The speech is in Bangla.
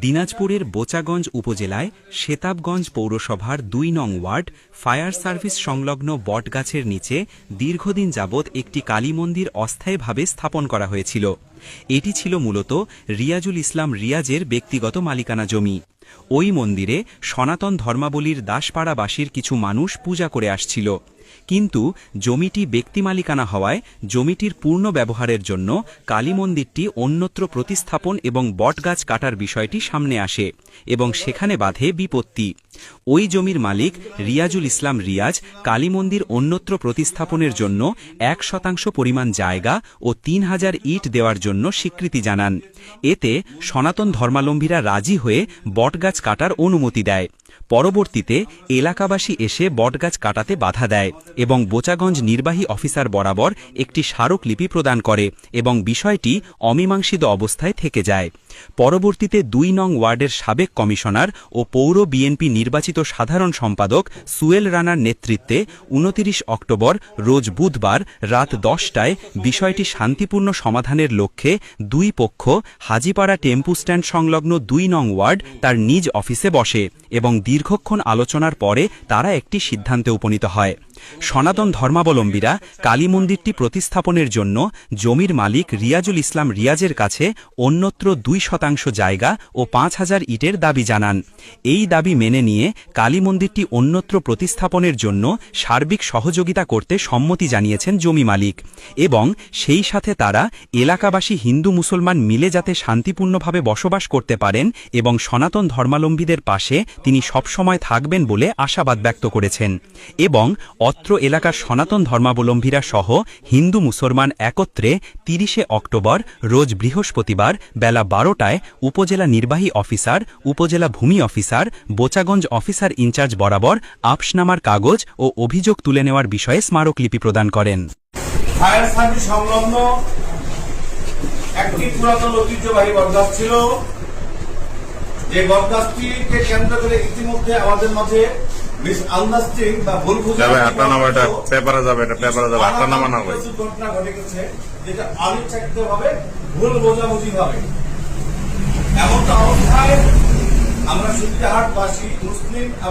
দিনাজপুরের বোচাগঞ্জ উপজেলায় সেতাবগঞ্জ পৌরসভার দুই নং ওয়ার্ড ফায়ার সার্ভিস সংলগ্ন বটগাছের নিচে দীর্ঘদিন যাবৎ একটি কালী মন্দির অস্থায়ীভাবে স্থাপন করা হয়েছিল। এটি ছিল মূলত রিয়াজুল ইসলাম রিয়াজের ব্যক্তিগত মালিকানা জমি। ওই মন্দিরে সনাতন ধর্মাবলীর দাসপাড়াবাসীর কিছু মানুষ পূজা করে আসছিল। কিন্তু জমিটি ব্যক্তি মালিকানা হওয়ায় জমিটির পূর্ণ ব্যবহারের জন্য কালী মন্দিরটি অন্যত্র প্রতিস্থাপন এবং বটগাছ কাটার বিষয়টি সামনে আসে এবং সেখানে বাধে বিপত্তি। ওই জমির মালিক রিয়াজুল ইসলাম রিয়াজ কালী মন্দির অন্যত্র প্রতিস্থাপনের জন্য এক শতাংশ পরিমাণ জায়গা ও তিন হাজার ইট দেওয়ার জন্য স্বীকৃতি জানান। এতে সনাতন ধর্মালম্বীরা রাজি হয়ে বটগাছ কাটার অনুমতি দেয়। পরবর্তীতে এলাকাবাসী এসে বটগাছ কাটাতে বাধা দেয়। এবং বোচাগঞ্জ নির্বাহী অফিসার বরাবর একটি স্মারকলিপি প্রদান করে এবং বিষয়টি অমীমাংসিত অবস্থায় থেকে যায়। পরবর্তীতে দুই নং ওয়ার্ডের সাবেক কমিশনার ও পৌর বিএনপি নির্বাচিত সাধারণ সম্পাদক সুয়েল রানার নেতৃত্বে উনতিরিশ অক্টোবর, রোজ বুধবার রাত দশটায় বিষয়টি শান্তিপূর্ণ সমাধানের লক্ষ্যে দুই পক্ষ হাজিপাড়া টেম্পু স্ট্যান্ড সংলগ্ন দুই নং ওয়ার্ড তার নিজ অফিসে বসে এবং দীর্ঘক্ষণ আলোচনার পরে তারা একটি সিদ্ধান্তে উপনীত হয়। সনাতন ধর্মাবলম্বীরা কালী মন্দিরটি প্রতিস্থাপনের জন্য জমির মালিক রিয়াজুল ইসলাম রিয়াজের কাছে অন্যত্র দুই শতাংশ জায়গা ও পাঁচ হাজার ইটের দাবি জানান। এই দাবি মেনে নিয়ে কালী মন্দিরটি অন্যত্র প্রতিস্থাপনের জন্য সার্বিক সহযোগিতা করতে সম্মতি জানিয়েছেন জমি মালিক এবং সেই সাথে তারা এলাকাবাসী হিন্দু মুসলমান মিলে যাতে শান্তিপূর্ণভাবে বসবাস করতে পারেন এবং সনাতন ধর্মালম্বীদের পাশে তিনি সবসময় থাকবেন বলে আশাবাদ ব্যক্ত করেছেন এবং অত্র এলাকার সনাতন ধর্মাবলম্বীরা সহ হিন্দু মুসলমান একত্রে তিরিশে অক্টোবর, রোজ বৃহস্পতিবার বেলা বারোটায় উপজেলা নির্বাহী অফিসার উপজেলা ভূমি অফিসার বোচাগঞ্জ অফিসার ইনচার্জ বরাবর আপসনামার কাগজ ও অভিযোগ তুলে নেওয়ার বিষয়ে স্মারকলিপি প্রদান করেন। ফায়ার সার্ভিস সংলগ্ন একটি পুরাতন ঐতিহ্যবাহী বটগাছ ছিল। যে বটগাছটিকে কেন্দ্র করে ইতিমধ্যে আমাদের মাঝে মিস আন্ডারস্ট্যান্ডিং বা ভুল যাবে আটটা নামা এটা পেপারে যাবে এটা পেপারে যাবে আটটা নামা না ভাই ঘটনা ঘটে গেছে যেটা অনিচ্ছাকৃত ভাবে ভুল বোঝাবুঝি ভাবে আমরা সুবিধাহাটবাসী মুসলিম এবং